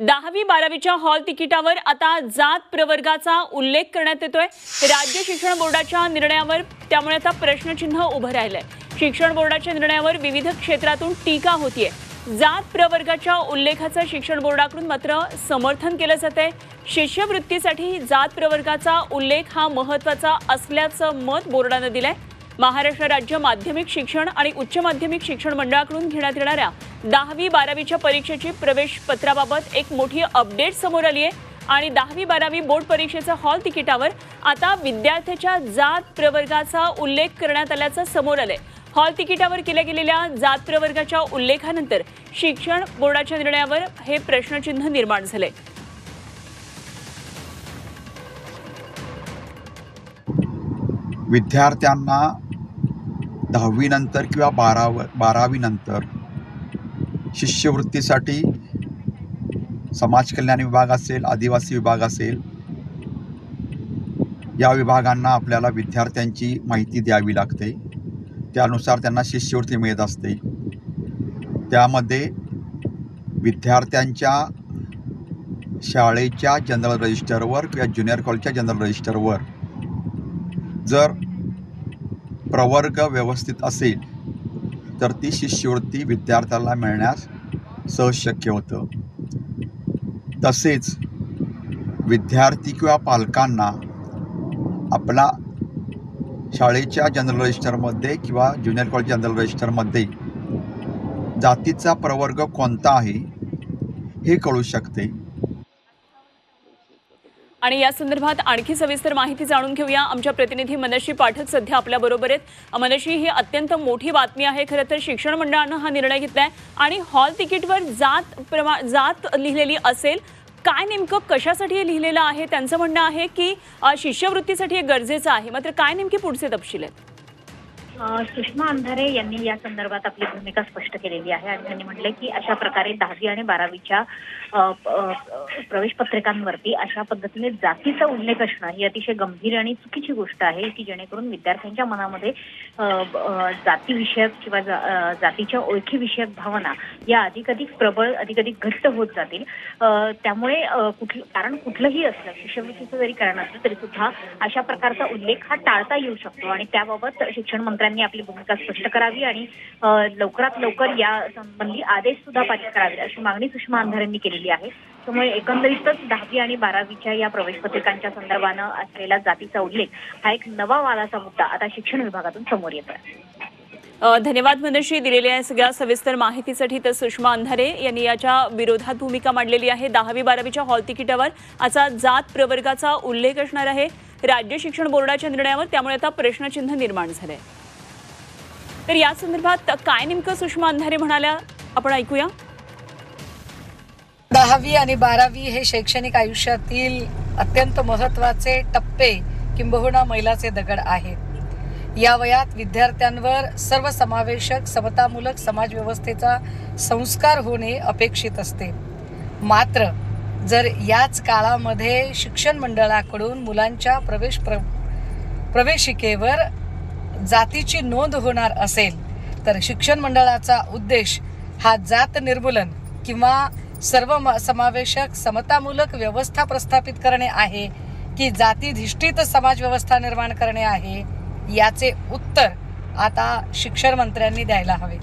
दहावी बारावीच्या हॉल तिकिटावर आता जात प्रवर्गाचा उल्लेख करण्यात येतोय. राज्य शिक्षण बोर्डाच्या निर्णयावर त्यामुळे आता प्रश्नचिन्ह उभं राहिलंय. शिक्षण बोर्डाच्या निर्णयावर विविध क्षेत्रातून टीका होतीये. जात प्रवर्गाच्या उल्लेखाचं शिक्षण बोर्डाकडून मात्र समर्थन केलं जात आहे शिष्यवृत्तीसाठी जात प्रवर्गाचा उल्लेख हा महत्त्वाचा असल्याचं मत बोर्डानं दिलंय. महाराष्ट्र राज्य माध्यमिक शिक्षण आणि उच्च माध्यमिक शिक्षण मंडळाकडून घेण्यात येणाऱ्या दहावी बारावीच्या परीक्षेची प्रवेश पत्राबाबत एक मोठी अपडेट समोर आली आहे. आणि दहावी बारावी बोर्ड परीक्षेच्या हॉल तिकिटावर आता विद्यार्थ्याच्या जात प्रवर्गाचा उल्लेख करण्यात आल्याचं समोर आलंय. हॉल तिकिटावर केल्या गेलेल्या जात प्रवर्गाच्या उल्लेखानंतर शिक्षण बोर्डाच्या निर्णयावर हे प्रश्नचिन्ह निर्माण झाले विद्यार्थ्यांना दहावीनंतर किंवा बाराव बारावीनंतर शिष्यवृत्तीसाठी समाज कल्याण विभाग असेल आदिवासी विभाग असेल या विभागांना आपल्याला विद्यार्थ्यांची माहिती द्यावी लागते. त्यानुसार त्यांना शिष्यवृत्ती मिळत असते. त्यामध्ये विद्यार्थ्यांच्या शाळेच्या जनरल रजिस्टरवर किंवा ज्युनियर कॉलेजच्या जनरल रजिस्टरवर जर प्रवर्ग व्यवस्थित असेल तर ती शिष्यवृत्ती विद्यार्थ्याला मिळण्यास सहज शक्य होतं. तसेच विद्यार्थी किंवा पालकांना आपला शाळेच्या जनरल रजिस्टरमध्ये किंवा ज्युनियर कॉलेज जनरल रजिस्टरमध्ये जातीचा प्रवर्ग कोणता आहे हे कळू शकते. आणि या संदर्भात आणखी सविस्तर माहिती जाणून घेऊया. आमच्या प्रतिनिधी मनशी पाठक सध्या आपल्या बरोबर आहेत. मनशी ही अत्यंत मोठी बातमी आहे. खरं तर शिक्षण मंडळानं हा निर्णय घेतलाय. आणि हॉल तिकीटवर जात प्रमा जात लिहिलेली असेल काय नेमकं कशासाठी हे लिहिलेलं आहे? त्यांचं म्हणणं आहे की शिष्यवृत्तीसाठी हे गरजेचं आहे. मात्र काय नेमकी पुढचे तपशील आहेत? सुषमा अंधारे यांनी या संदर्भात आपली भूमिका स्पष्ट केलेली आहे आणि त्यांनी म्हटलंय की अशा प्रकारे दहावी आणि बारावीच्या प्रवेश पत्रिकांवरती अशा पद्धतीने जातीचा उल्लेख असणं ही अतिशय गंभीर आणि चुकीची गोष्ट आहे की जेणेकरून विद्यार्थ्यांच्या मनामध्ये जातीविषयक किंवा जातीच्या ओळखीविषयक भावना या अधिक प्रबळ अधिक घट्ट होत जातील. त्यामुळे कुठलं कारण कुठलंही असलं शिष्यवृत्तीचं जरी कारण असलं तरी सुद्धा अशा प्रकारचा उल्लेख हा टाळता येऊ शकतो आणि त्याबाबत शिक्षण मंत्र्यांनी आपली भूमिका स्पष्ट करावी आणि लवकरात लवकर या संबंधी आदेश सुद्धा पारित करावे अशी मागणी सुषमा अंधारेंनी केलेली आहे. त्यामुळे एकंदरीतच दहावी आणि बारावीच्या या प्रवेश पत्रिकांच्या संदर्भानं असलेला जातीचा उल्लेख हा एक नवा वादाचा मुद्दा आता शिक्षण विभागातून समोर येत आहे धन्यवाद मनश्री दिलेल्या या सगळ्या सविस्तर माहितीसाठी तर सुषमा अंधारे यांनी याच्या विरोधात भूमिका मांडलेली आहे. दहावी बारावीच्या हॉल तिकिटावर असा जात प्रवर्गाचा उल्लेख असणार आहे. राज्य शिक्षण बोर्डाच्या निर्णयावर त्यामुळे आता प्रश्नचिन्ह निर्माण झालंय. तर या संदर्भात काय नेमकं सुषमा अंधारे म्हणाल्या? आपण ऐकूया. दहावी आणि बारावी हे शैक्षणिक आयुष्यातील अत्यंत महत्त्वाचे टप्पे किंबहुना मैलाचे दगड आहेत. या वयात विद्यार्थ्यांवर सर्वसमावेशक समतामूलक समाजव्यवस्थेचा संस्कार होणे अपेक्षित असते. मात्र जर याच काळामध्ये शिक्षण मंडळाकडून मुलांच्या प्रवेश प्र प्रवेशिकेवर जातीची नोंद होणार असेल तर शिक्षण मंडळाचा उद्देश हा जात निर्मूलन किंवा सर्व म- समावेशक समतामूलक व्यवस्था प्रस्थापित करणे आहे की जातीधिष्ठित समाज व्यवस्था निर्माण करणे आहे याचे उत्तर आता शिक्षण मंत्र्यांनी द्यायला हवे.